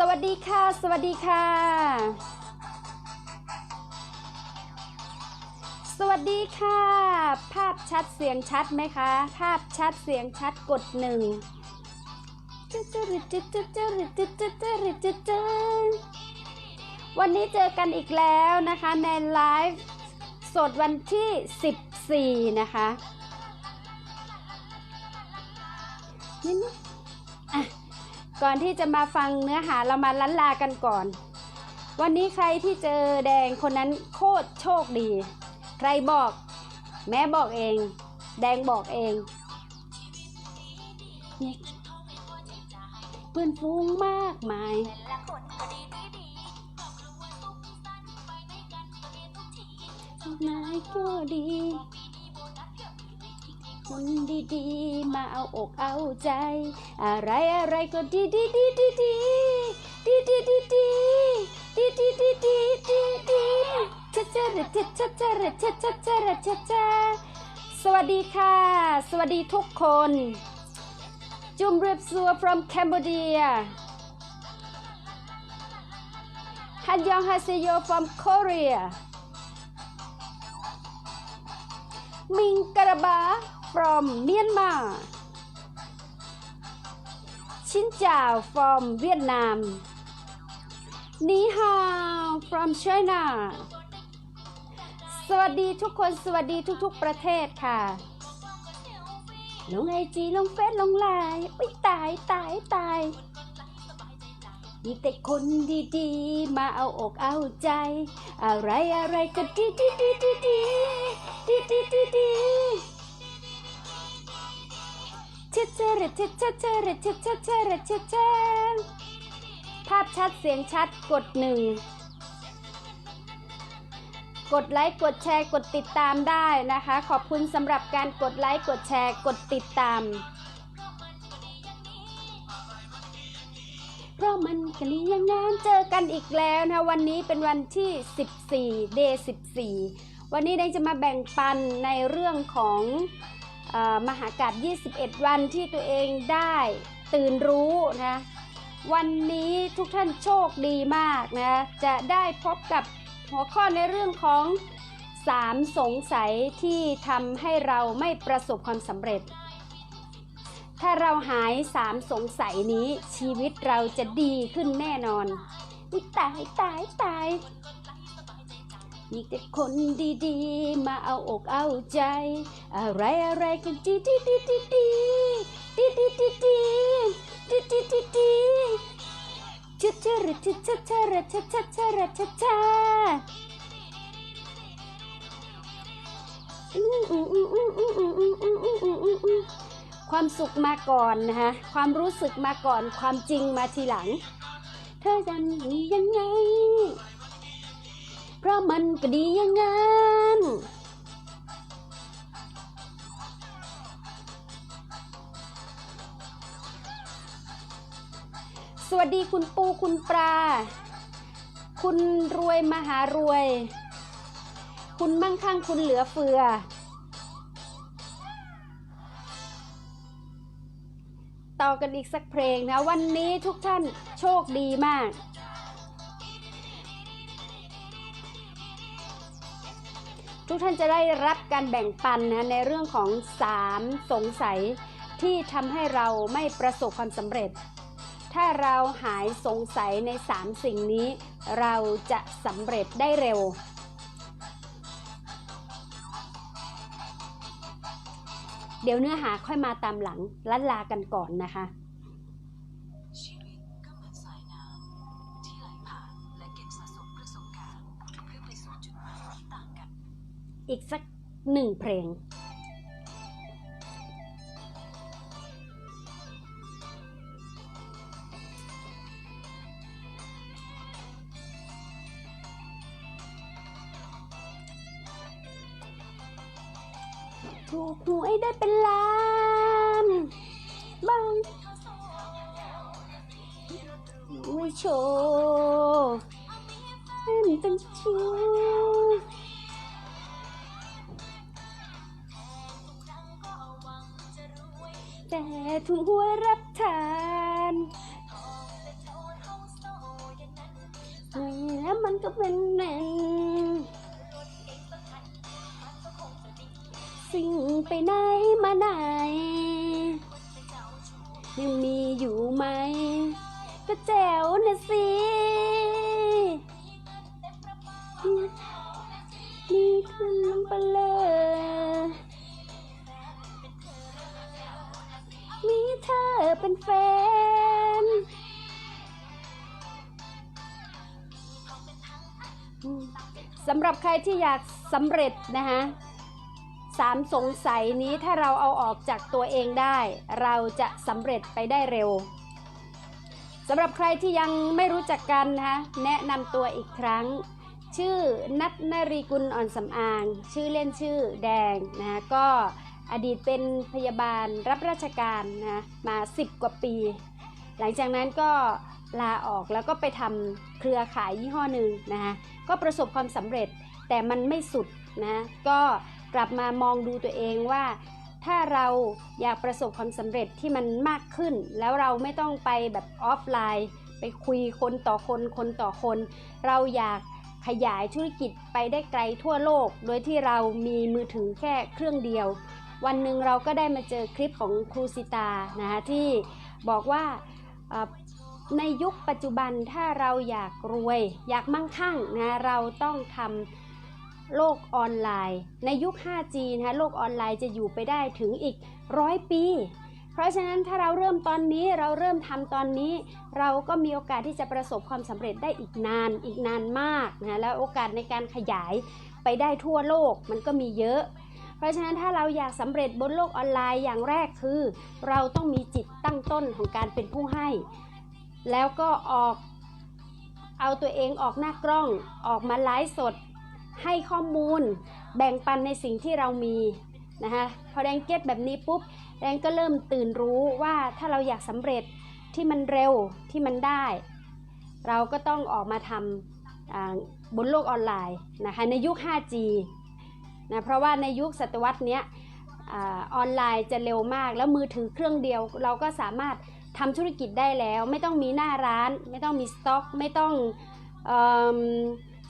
สวัสดีค่ะ สวัสดีค่ะ สวัสดีค่ะ ภาพชัดเสียงชัดไหมคะ ภาพชัดเสียงชัดกดหนึ่งวันนี้เจอกันอีกแล้วนะคะในไลฟ์สดวันที่ 14 นะคะนี่นะ ก่อนที่จะมาฟังเนื้อหาเรามาล้นลากันก่อน วันนี้ใครที่เจอแดงคนนั้นโคตรโชคดี ใครบอก แม่บอกเอง แดงบอกเองเนี่ยเพื่อนฟูงมากมายนายก็ดี คนดีๆ มาเอาอกเอาใจ อะไรอะไรก็ดีดีดีดีดีดีดีดีดีดีดีดีดีดีดีชะชะระชะชะชะระชะชะชะระชะชะสวัสดีค่ะ สวัสดีทุกคน จุมเรียบซัว from Cambodia ฮันยองฮาเซโย from Korea มิงกระบา from Myanmar ชินจาว from เวียดนามนีฮาว from China สวัสดีทุกคนสวัสดีทุกๆประเทศค่ะลงไอจีลงเฟซลงไลน์อุ้ยตายตายตายมีแต่คนดีๆ มาเอาอกเอาใจ อะไรอะไรก็ดีดีดีดีดีดีดีดี ดีเชเชเรเชเชเชเรเชเชเชเรเชเชภาพชัดเสียงชัดกดหนึ่งกดไลค์กดแชร์กดติดตามได้นะคะ ขอบคุณสำหรับการกดไลค์กดแชร์กดติดตาม เพราะมันกะลีย่างนั้นเจอกันอีกแล้วนะวันนี้เป็นวันที่ 14 เดย์14 วันนี้ได้จะมาแบ่งปันในเรื่องของ มหากาศ21 วันที่ตัวเองได้ตื่นรู้นะวันนี้ทุกท่านโชคดีมากนะจะได้พบกับหัวข้อในเรื่องของ 3 สงสัยที่ทำให้เราไม่ประสบความสำเร็จ ถ้าเราหายสามสงสัยนี้ชีวิตเราจะดีขึ้นแน่นอนตายตายตาย มีแต่คนดีๆ มาเอาอกเอาใจ อะไรอะไรกันดีดีดีดีดีดีดีดีดีดีดีดีดีชะชะระชะชะชะระชะชะชะระชะชะความสุขมาก่อนนะคะความรู้สึกมาก่อนความจริงมาทีหลัง เธอจะหนียังไง เพราะมันก็ดีอย่างนั้นสวัสดีคุณปูคุณปลา คุณรวยมหารวย คุณมั่งคั่งคุณเหลือเฟือ ต่อกันอีกสักเพลงนะ วันนี้ทุกท่านโชคดีมาก ทุกท่านจะได้รับการแบ่งปันนะในเรื่องของ 3 สงสัยที่ทำให้เราไม่ประสบความสำเร็จ ถ้าเราหายสงสัยใน 3 สิ่งนี้ เราจะสำเร็จได้เร็ว เดี๋ยวเนื้อหาค่อยมาตามหลังลัดลากันก่อนนะคะ อีกสักหนึ่งเพลงถูกหวยได้เป็นล้านบางไม่โชว์เป็นเป็นชู้แถั่วรับทานนี่แล้วมันก็เป็นแน่นสิ่งไปไหนมาไหนยังมีอยู่ไหม ก็แจ๋วนะสิ อเป็นแฟนสำหรับใครที่อยากสำเร็จนะคะสามสงสัยนี้ถ้าเราเอาออกจากตัวเองได้ เราจะสำเร็จไปได้เร็วสำหรับใครที่ยังไม่รู้จักกันนะคะแนะนำตัวอีกครั้ง ชื่อนัทนรีกุลอ่อนสำอาง ชื่อเล่นชื่อแดงนะคะก็ อดีตเป็นพยาบาลรับราชการนะมา 10 กว่าปี หลังจากนั้นก็ลาออกแล้วก็ไปทำเครือข่ายยี่ห้อหนึ่งนะคะก็ประสบความสำเร็จแต่มันไม่สุดนะก็กลับมามองดูตัวเองว่า ถ้าเราอยากประสบความสำเร็จที่มันมากขึ้น แล้วเราไม่ต้องไปแบบออฟไลน์ ไปคุยคนต่อคนคนต่อคน เราอยากขยายธุรกิจไปได้ไกลทั่วโลก โดยที่เรามีมือถือแค่เครื่องเดียว วันหนึ่งเราก็ได้มาเจอคลิปของครูสิตานะคะที่บอกว่าในยุคปัจจุบันถ้าเราอยากรวย อยากมั่งคั่งนะเราต้องทำโลกออนไลน์ ในยุค 5G นะคะโลกออนไลน์จะอยู่ไปได้ถึงอีกร้อยปี เพราะฉะนั้นถ้าเราเริ่มตอนนี้เราเริ่มทำตอนนี้ เราก็มีโอกาสที่จะประสบความสำเร็จได้อีกนานอีกนานมากนะแล้วโอกาสในการขยายไปได้ทั่วโลกมันก็มีเยอะ เพราะฉะนั้นถ้าเราอยากสำเร็จบนโลกออนไลน์อย่างแรกคือ เราต้องมีจิตตั้งต้นของการเป็นผู้ให้ แล้วก็ออกเอาตัวเองออกหน้ากล้องออกมาไลฟ์สด ให้ข้อมูล แบ่งปันในสิ่งที่เรามีนะคะพอแดงเก็ตแบบนี้ปุ๊บแดงก็เริ่มตื่นรู้ว่าถ้าเราอยากสำเร็จที่มันเร็วที่มันได้ เราก็ต้องออกมาทำบนโลกออนไลน์นะคะในยุค 5G นะเพราะว่าในยุคศตวรรษเนี้ยอออนไลน์จะเร็วมาก แล้วมือถือเครื่องเดียว เราก็สามารถทำธุรกิจได้แล้ว ไม่ต้องมีหน้าร้าน ไม่ต้องมีสต็อก ไม่ต้องเอ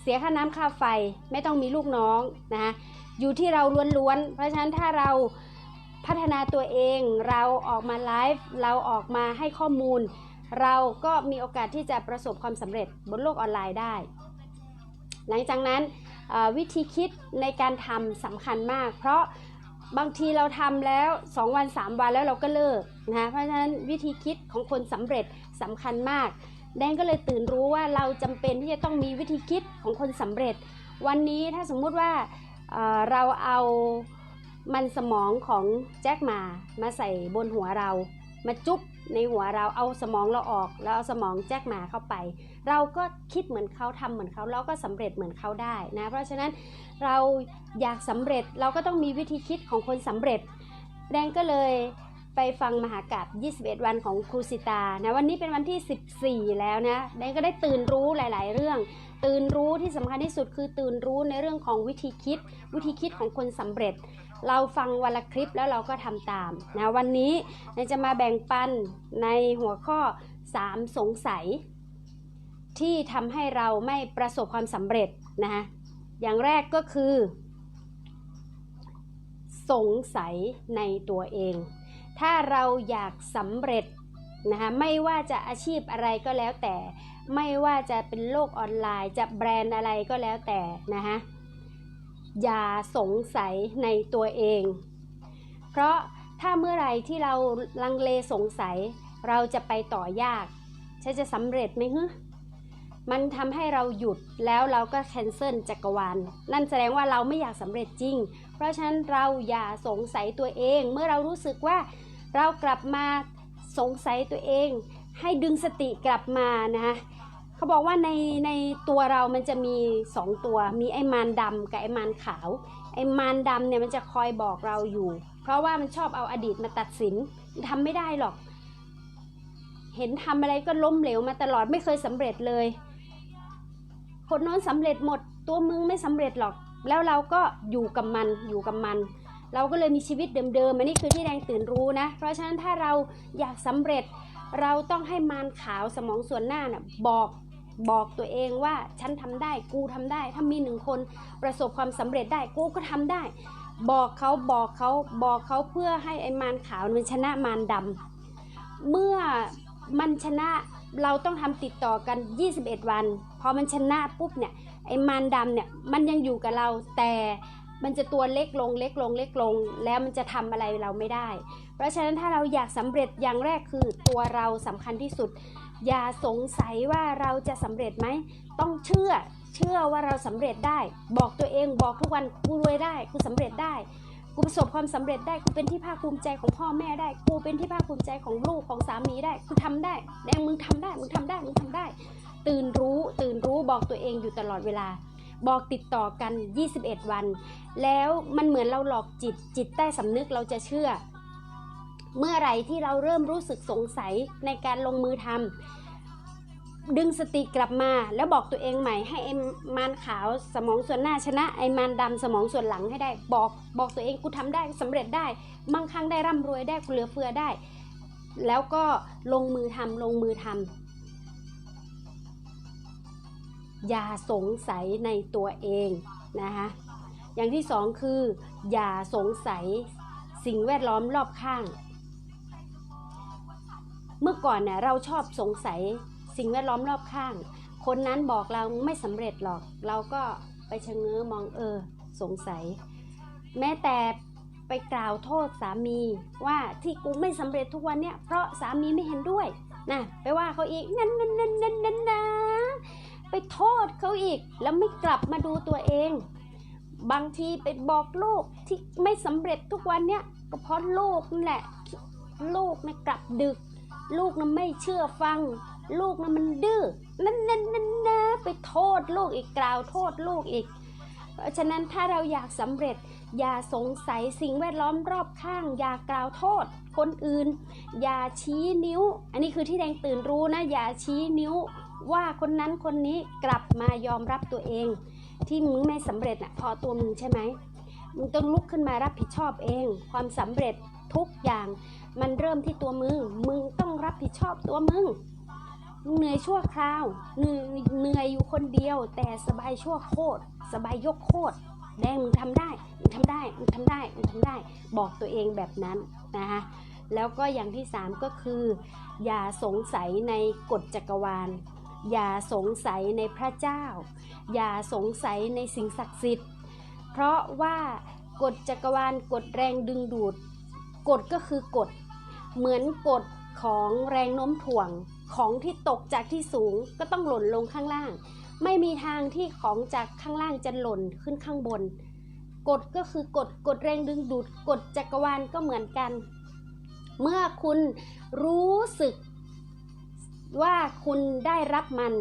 เสียค่าน้ำค่าไฟ ไม่ต้องมีลูกน้องนะคะอยู่ที่เราล้วนๆ เพราะฉะนั้นถ้าเราพัฒนาตัวเองเราออกมาไลฟ์เราออกมาให้ข้อมูล เราก็มีโอกาสที่จะประสบความสำเร็จบนโลกออนไลน์ได้ หลังจากนั้น วิธีคิดในการทำสำคัญมาก เพราะบางทีเราทำแล้ว 2 วัน 3 วันแล้วเราก็เลิกนะเพราะฉะนั้นวิธีคิดของคนสำเร็จสำคัญมาก แดงก็เลยตื่นรู้ว่าเราจำเป็นที่จะต้องมีวิธีคิดของคนสำเร็จ วันนี้ถ้าสมมุติว่าเเราเอามันสมองของแจ็คมามาใส่บนหัวเรา มาจุ๊บ ในหัวเราเอาสมองเราออกแล้วเอาสมองแจ็คหมาเข้าไป เราก็คิดเหมือนเขาทำเหมือนเขาเราก็สำเร็จเหมือนเขาได้นะเพราะฉะนั้นเราอยากสำเร็จเราก็ต้องมีวิธีคิดของคนสำเร็จ แดงก็เลยไปฟังมหากาบ21 วันของครูสิตานะวันนี้เป็นวันที่ 14 แล้วนะแดงก็ได้ตื่นรู้หลาย ๆ เรื่อง ตื่นรู้ที่สำคัญที่สุดคือตื่นรู้ในเรื่องของวิธีคิด วิธีคิดของคนสำเร็จ เราฟังวันละคลิปแล้วเราก็ทำตามนะวันนี้แดงจะมาแบ่งปันในหัวข้อ 3 สงสัย ที่ทำให้เราไม่ประสบความสำเร็จนะคะอย่างแรกก็คือ สงสัยในตัวเอง ถ้าเราอยากสำเร็จนะคะไม่ว่าจะอาชีพอะไรก็แล้วแต่ ไม่ว่าจะเป็นโลกออนไลน์ จะแบรนด์อะไรก็แล้วแต่นะคะ อย่าสงสัยในตัวเอง เพราะถ้าเมื่อไรที่เราลังเลสงสัย เราจะไปต่อยากฉันจะสำเร็จไหมฮึมันทำให้เราหยุดแล้วเราก็แคนเซิลจักรวาลนั่นแสดงว่าเราไม่อยากสำเร็จจริง เพราะฉะนั้นเราอย่าสงสัยตัวเอง เมื่อเรารู้สึกว่าเรากลับมาสงสัยตัวเอง ให้ดึงสติกลับมานะคะ เขาบอกว่าในในตัวเรามันจะมีสองตัว มีไอ้มารดำกับไอ้มารขาว ไอ้มารดำเนี่ยมันจะคอยบอกเราอยู่ เพราะว่ามันชอบเอาอดีตมาตัดสินทำไม่ได้หรอก เห็นทำอะไรก็ล้มเหลวมาตลอดไม่เคยสำเร็จเลย คนโน้นสำเร็จหมด ตัวมึงไม่สำเร็จหรอก แล้วเราก็อยู่กับมันอยู่กับมัน เราก็เลยมีชีวิตเดิมๆอันนี้คือที่แดงตื่นรู้นะ เพราะฉะนั้นถ้าเราอยากสำเร็จเราต้องให้มารขาวสมองส่วนหน้าน่ะบอก บอกตัวเองว่าฉันทำได้กูทำได้ ถ้ามีหนึ่งคนประสบความสำเร็จได้กูก็ทำได้ บอกเขาบอกเขาบอกเขาเพื่อให้ไอ้มารขาวมันชนะมารดำเมื่อมันชนะเราต้องทำติดต่อกัน 21 วัน พอมันชนะปุ๊บเนี่ยไอ้มารดำเนี่ยมันยังอยู่กับเราแต่มันจะตัวเล็กลงเล็กลงเล็กลง แล้วมันจะทำอะไรเราไม่ได้ เพราะฉะนั้นถ้าเราอยากสำเร็จอย่างแรกคือตัวเราสำคัญที่สุด อย่าสงสัยว่าเราจะสำเร็จไหม ต้องเชื่อ เชื่อว่าเราสำเร็จได้ บอกตัวเองบอกทุกวันกูรวยได้กูสำเร็จได้กูประสบความสำเร็จได้กูเป็นที่ภาคภูมิใจของพ่อแม่ได้กูเป็นที่ภาคภูมิใจของลูกของสามีได้กูทำได้แดงมึงทำได้มึงทำได้มึงทำได้ ตื่นรู้ตื่นรู้บอกตัวเองอยู่ตลอดเวลา บอกติดต่อกัน 21 วัน แล้วมันเหมือนเราหลอกจิตจิตใต้สำนึกเราจะเชื่อ เมื่อไหร่ที่เราเริ่มรู้สึกสงสัยในการลงมือทำดึงสติกลับมาแล้วบอกตัวเองใหม่ให้ไอ้มารขาวสมองส่วนหน้าชนะไอ้มารดำสมองส่วนหลังให้ได้ บอกบอกตัวเองกูทำได้สำเร็จได้มั่งคั่งได้ร่ำรวยได้กูเหลือเฟือได้ แล้วก็ลงมือทำลงมือทำอย่าสงสัยในตัวเองนะคะอย่างที่สองคือ อย่าสงสัยสิ่งแวดล้อมรอบข้าง เมื่อก่อนเนี่ยเราชอบสงสัยสิ่งแวดล้อมรอบข้าง คนนั้นบอกเราไม่สำเร็จหรอก เราก็ไปชะเง้อมองเออ สงสัย แม้แต่ไปกล่าวโทษสามีว่าที่กูไม่สำเร็จทุกวันเนี่ยเพราะสามีไม่เห็นด้วยนะไปว่าเขาอีกนั่นนั่นนั่นนั่นนั่นนะไปโทษเขาอีกแล้วไม่กลับมาดูตัวเอง บางทีไปบอกลูกที่ไม่สำเร็จทุกวันเนี่ยก็เพราะลูกนั่นแหละลูกนะกลับดึก ลูกนะไม่เชื่อฟัง ลูกนะมันดื้อนั่นนั่นนั่นนะไปโทษลูกอีกกล่าวโทษลูกอีก เพราะฉะนั้นถ้าเราอยากสำเร็จ อย่าสงสัยสิ่งแวดล้อมรอบข้าง อย่ากล่าวโทษ คนอื่น อย่าชี้นิ้ว อันนี้คือที่แดงตื่นรู้นะ อย่าชี้นิ้ว ว่าคนนั้นคนนี้กลับมายอมรับตัวเอง ที่มึงไม่สำเร็จน่ะพอตัวมึงใช่ไหมมึงต้องลุกขึ้นมารับผิดชอบเอง ความสำเร็จ ทุกอย่าง มันเริ่มที่ตัวมึง มึงต้องรับผิดชอบตัวมึงเหนื่อยชั่วคราวเหนื่อยเหนื่อยอยู่คนเดียว แต่สบายชั่วโคตร สบายยกโคตรแดงมึงทำได้มึงทำได้มึงทำได้มึงทำได้ บอกตัวเองแบบนั้นนะคะแล้วก็อย่างที่สามก็คือ อย่าสงสัยในกฎจักรวาล อย่าสงสัยในพระเจ้า อย่าสงสัยในสิ่งศักดิ์สิทธิ์ เพราะว่ากฎจักรวาลกฎแรงดึงดูด กฎก็คือกฎ เหมือนกฎของแรงโน้มถ่วงของที่ตกจากที่สูงก็ต้องหล่นลงข้างล่าง ไม่มีทางที่ของจากข้างล่างจะหล่นขึ้นข้างบน กฎก็คือกฎกฎแรงดึงดูดกฎจักรวาลก็เหมือนกัน เมื่อคุณรู้สึกว่าคุณได้รับมัน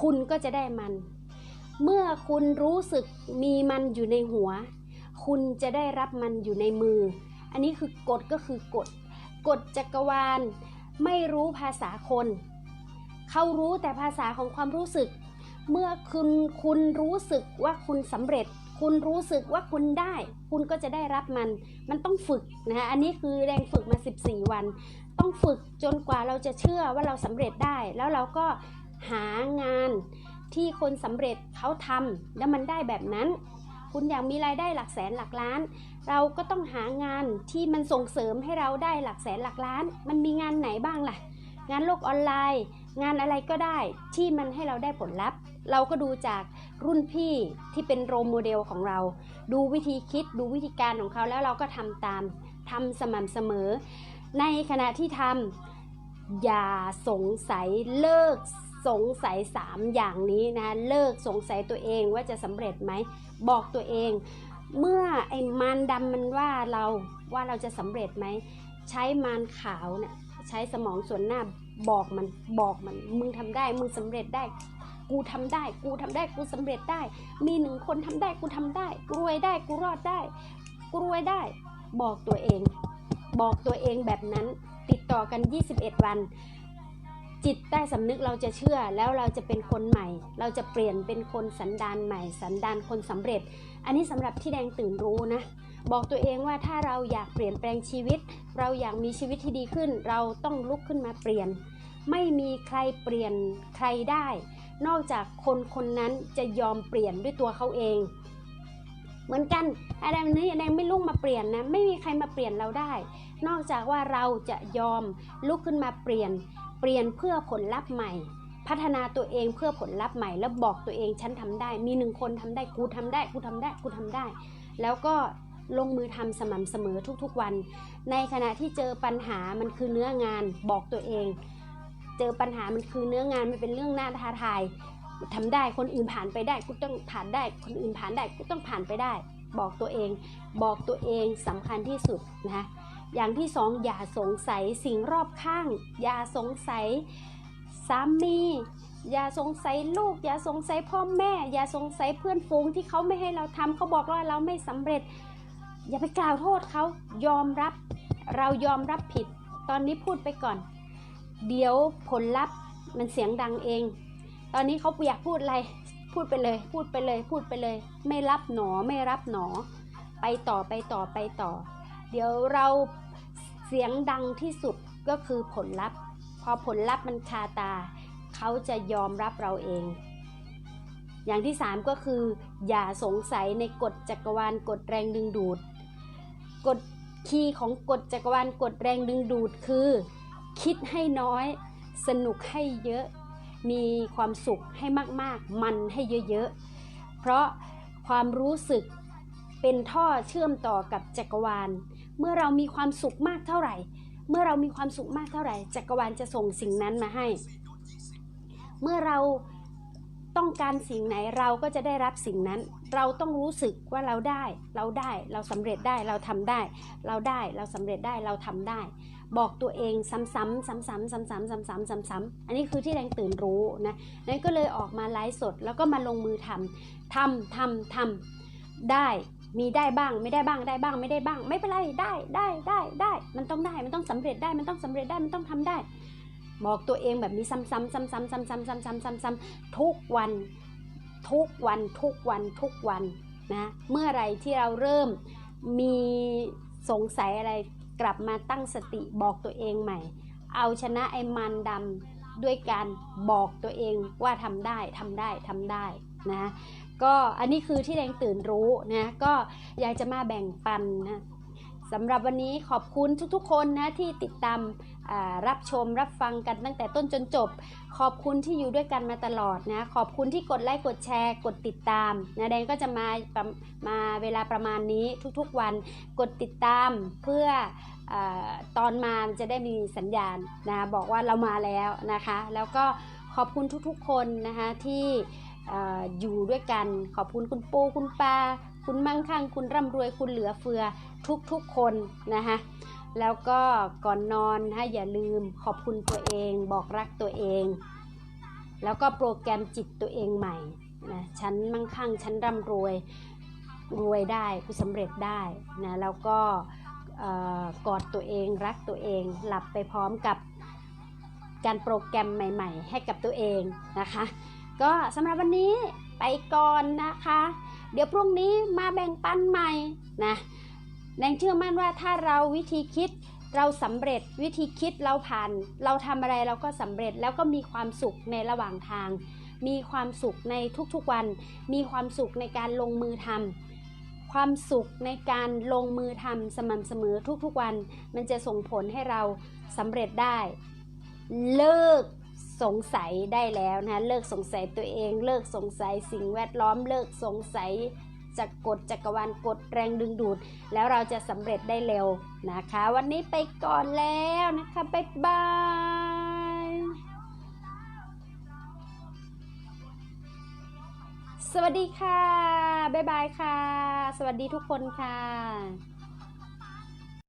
คุณก็จะได้มัน เมื่อคุณรู้สึกมีมันอยู่ในหัว คุณจะได้รับมันอยู่ในมือ อันนี้คือกฎก็คือกฎกฎจักรวาล ไม่รู้ภาษาคน เขารู้แต่ภาษาของความรู้สึก เมื่อคุณคุณรู้สึกว่าคุณสำเร็จ คุณรู้สึกว่าคุณได้ คุณก็จะได้รับมัน มันต้องฝึกนะคะอันนี้คือแรงฝึกมา 14 วัน ต้องฝึกจนกว่าเราจะเชื่อว่าเราสำเร็จได้ แล้วเราก็หางานที่คนสำเร็จเขาทำแล้วมันได้แบบนั้น คุณอยากมีรายได้หลักแสนหลักล้าน เราก็ต้องหางานที่มันส่งเสริมให้เราได้หลักแสนหลักล้าน มันมีงานไหนบ้างล่ะ งานโลกออนไลน์ งานอะไรก็ได้ที่มันให้เราได้ผลลัพธ์ เราก็ดูจากรุ่นพี่ที่เป็นโรโมเดลของเรา ดูวิธีคิดดูวิธีการของเขาแล้วเราก็ทำตามทำสม่ำเสมอ ในขณะที่ทำอย่าสงสัยเลิกสงสัย 3 อย่างนี้นะเลิกสงสัยตัวเองว่าจะสำเร็จไหม บอกตัวเอง เมื่อไอ้มารดำมันว่าเราว่าเราจะสำเร็จไหม ใช้มารขาวเนี่ยใช้สมองส่วนหน้าบอกมันบอกมัน มึงทำได้ มึงสำเร็จได้ กูทำได้ กูทำได้ กูสำเร็จได้ มีหนึ่งคนทำได้ กูทำได้กูรวยได้ กูรอดได้ กูรวยได้ บอกตัวเอง บอกตัวเองแบบนั้น ติดต่อกัน 21 วัน จิตใต้สำนึกเราจะเชื่อแล้วเราจะเป็นคนใหม่ เราจะเปลี่ยนเป็นคนสันดานใหม่ สันดานคนสำเร็จ อันนี้สำหรับที่แดงตื่นรู้นะ บอกตัวเองว่าถ้าเราอยากเปลี่ยนแปลงชีวิต เราอยากมีชีวิตที่ดีขึ้น เราต้องลุกขึ้นมาเปลี่ยน ไม่มีใครเปลี่ยนใครได้ นอกจากคนคนนั้นจะยอมเปลี่ยนด้วยตัวเขาเอง เหมือนกันอะไรนี้แดงไม่ลุกมาเปลี่ยนนะไม่มีใครมาเปลี่ยนเราได้ นอกจากว่าเราจะยอมลุกขึ้นมาเปลี่ยน เปลี่ยนเพื่อผลลัพธ์ใหม่ พัฒนาตัวเองเพื่อผลลัพธ์ใหม่ แล้วบอกตัวเองฉันทำได้ มีหนึ่งคนทำได้กูทำได้กูทำได้กูทำได้ แล้วก็ลงมือทำสม่ำเสมอทุกๆวัน ในขณะที่เจอปัญหามันคือเนื้องานบอกตัวเอง เจอปัญหามันคือเนื้องานมันเป็นเรื่องน่าท้าทาย ทำได้คนอื่นผ่านไปได้กูต้องผ่านได้ คนอื่นผ่านได้กูต้องผ่านไปได้ บอกตัวเอง บอกตัวเองสำคัญที่สุดนะคะอย่างที่สองอย่าสงสัยสิ่งรอบข้าง อย่าสงสัยสามี อย่าสงสัยลูก อย่าสงสัยพ่อแม่ อย่าสงสัยเพื่อนฝูงที่เขาไม่ให้เราทำเขาบอกว่าเราไม่สำเร็จ อย่าไปกล่าวโทษเขายอมรับ เรายอมรับผิด ตอนนี้พูดไปก่อน เดี๋ยวผลลัพธ์มันเสียงดังเอง ตอนนี้เขาอยากพูดอะไร พูดไปเลย พูดไปเลย พูดไปเลย ไม่รับหนอ ไม่รับหนอ ไปต่อ ไปต่อ ไปต่อ เดี๋ยวเราเสียงดังที่สุดก็คือผลลัพธ์ พอผลลัพธ์มันคาตา เขาจะยอมรับเราเอง อย่างที่สามก็คือ อย่าสงสัยในกฎจักรวาลกฎแรงดึงดูด กฎคีย์ของกฎจักรวาลกฎแรงดึงดูดคือ คิดให้น้อย สนุกให้เยอะ มีความสุขให้มากๆ มันให้เยอะๆ เพราะความรู้สึกเป็นท่อเชื่อมต่อกับจักรวาล เมื่อเรามีความสุขมากเท่าไหร่ เมื่อเรามีความสุขมากเท่าไหร่ จักรวาลจะส่งสิ่งนั้นมาให้ เมื่อเราต้องการสิ่งไหนเราก็จะได้รับสิ่งนั้น เราต้องรู้สึกว่าเราได้ เราได้ เราสำเร็จได้ เราทำได้ เราได้ เราสำเร็จได้ เราทำได้ บอกตัวเองซ้ำๆซ้ำๆซ้ำๆซ้ำๆซ้ำๆซ้ำๆอันนี้คือที่แรงตื่นรู้นะนั่นก็เลยออกมาไลฟ์สดแล้วก็มาลงมือทำทำทำทำได้มีได้บ้างไม่ได้บ้างได้บ้างไม่ได้บ้าง ไม่เป็นไรได้ได้ได้ได้ มันต้องได้มันต้องสำเร็จได้มันต้องสำเร็จได้มันต้องทำได้ บอกตัวเองแบบนี้ซ้ำๆซ้ำๆซ้ำๆซ้ำๆซ้ำๆซ้ำๆๆทุกวันทุกวันทุกวันทุกวันนะเมื่อไรที่เราเริ่มมีสงสัยอะไร กลับมาตั้งสติบอกตัวเองใหม่ เอาชนะไอ้มันดำด้วยการบอกตัวเองว่าทำได้ทำได้ทำได้นะก็อันนี้คือที่แดงตื่นรู้นะก็อยากจะมาแบ่งปันนะ สำหรับวันนี้ขอบคุณทุกๆ คนนะที่ติดตามรับชมรับฟังกันตั้งแต่ต้นจนจบ ขอบคุณที่อยู่ด้วยกันมาตลอดนะ ขอบคุณที่กดไลค์กดแชร์กดติดตามนะแดงก็จะมาะมาเวลาประมาณนี้ทุกๆวันกดติดตามเพื่อออตอนมาจะได้มีสัญญาณนะบอกว่าเรามาแล้วนะคะ แล้วก็ขอบคุณทุกๆ คนนะคะที่อออยู่ด้วยกัน ขอบคุณคุณปูคุณปา คุณมั่งคั่ง คุณร่ำรวยคุณเหลือเฟือทุกๆคนนะคะแล้วก็ก่อนนอนนะอย่าลืมขอบคุณตัวเอง บอกรักตัวเอง แล้วก็โปรแกรมจิตตัวเองใหม่นะฉันมั่งคั่งฉันร่ำรวยรวยได้กูสำเร็จได้นะแล้วก็กอดตัวเองรักตัวเอง หลับไปพร้อมกับการโปรแกรมใหม่ ๆ ให้กับตัวเองนะคะ ก็สำหรับวันนี้ไปก่อนนะคะ เดี๋ยวพรุ่งนี้มาแบ่งปันใหม่นะแดงเชื่อมั่นว่าถ้าเราวิธีคิดเราสำเร็จวิธีคิดเราผ่าน เราทำอะไรเราก็สำเร็จแล้วก็มีความสุขในระหว่างทาง มีความสุขในทุกๆวัน มีความสุขในการลงมือทำความสุขในการลงมือทำสม่ำเสมอทุกๆวัน มันจะส่งผลให้เราสำเร็จได้ เลิก สงสัยได้แล้วนะเลิกสงสัยตัวเอง เลิกสงสัยสิ่งแวดล้อม เลิกสงสัยจากกฎจักรวาลกฎแรงดึงดูด แล้วเราจะสำเร็จได้เร็วนะคะ วันนี้ไปก่อนแล้วนะคะบ๊ายบายสวัสดีค่ะบ๊ายบายค่ะ สวัสดีทุกคนค่ะ